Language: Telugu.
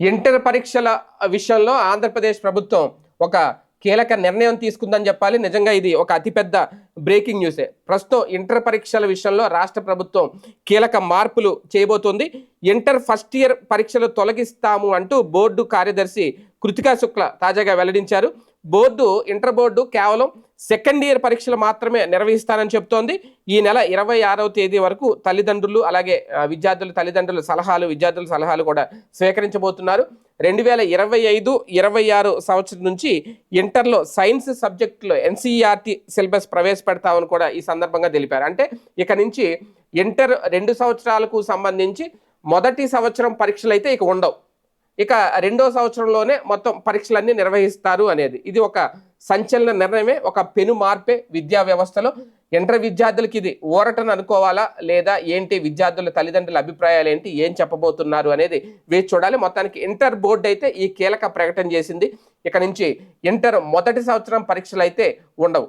ఇంటర్ పరీక్షల విషయంలో ఆంధ్రప్రదేశ్ ప్రభుత్వం ఒక కీలక నిర్ణయం తీసుకుందని చెప్పాలి. నిజంగా ఇది ఒక అతిపెద్ద బ్రేకింగ్ న్యూసే. ప్రస్తుతం ఇంటర్ పరీక్షల విషయంలో రాష్ట్ర ప్రభుత్వం కీలక మార్పులు చేయబోతోంది. ఇంటర్ ఫస్ట్ ఇయర్ పరీక్షలు తొలగిస్తాము అంటూ బోర్డు కార్యదర్శి కృతికా శుక్ల తాజాగా వెల్లడించారు. బోర్డు ఇంటర్ బోర్డు కేవలం సెకండ్ ఇయర్ పరీక్షలు మాత్రమే నిర్వహిస్తానని చెప్తోంది. ఈ నెల ఇరవై ఆరవ తేదీ వరకు తల్లిదండ్రులు అలాగే విద్యార్థుల తల్లిదండ్రుల సలహాలు విద్యార్థుల సలహాలు కూడా స్వీకరించబోతున్నారు. రెండు వేల ఇరవై ఐదు ఇరవై ఆరు సంవత్సరం నుంచి ఇంటర్లో సైన్స్ సబ్జెక్టులో ఎన్సీఈఆర్టీ సిలబస్ ప్రవేశపెడతామని కూడా ఈ సందర్భంగా తెలిపారు. అంటే ఇక నుంచి ఇంటర్ రెండు సంవత్సరాలకు సంబంధించి మొదటి సంవత్సరం పరీక్షలు అయితే ఇక ఉండవు. ఇక రెండో సంవత్సరంలోనే మొత్తం పరీక్షలన్నీ నిర్వహిస్తారు అనేది. ఇది ఒక సంచలన నిర్ణయమే ఒక పెను మార్పే విద్యా వ్యవస్థలో. ఇంటర్ విద్యార్థులకి ఇది ఊరటను అనుకోవాలా? లేదా ఏంటి విద్యార్థుల తల్లిదండ్రుల అభిప్రాయాలు ఏంటి? ఏం చెప్పబోతున్నారు అనేది వేచి చూడాలి. మొత్తానికి ఇంటర్ బోర్డు అయితే ఈ కీలక ప్రకటన చేసింది. ఇక నుంచి ఇంటర్ మొదటి సంవత్సరం పరీక్షలు అయితే ఉండవు.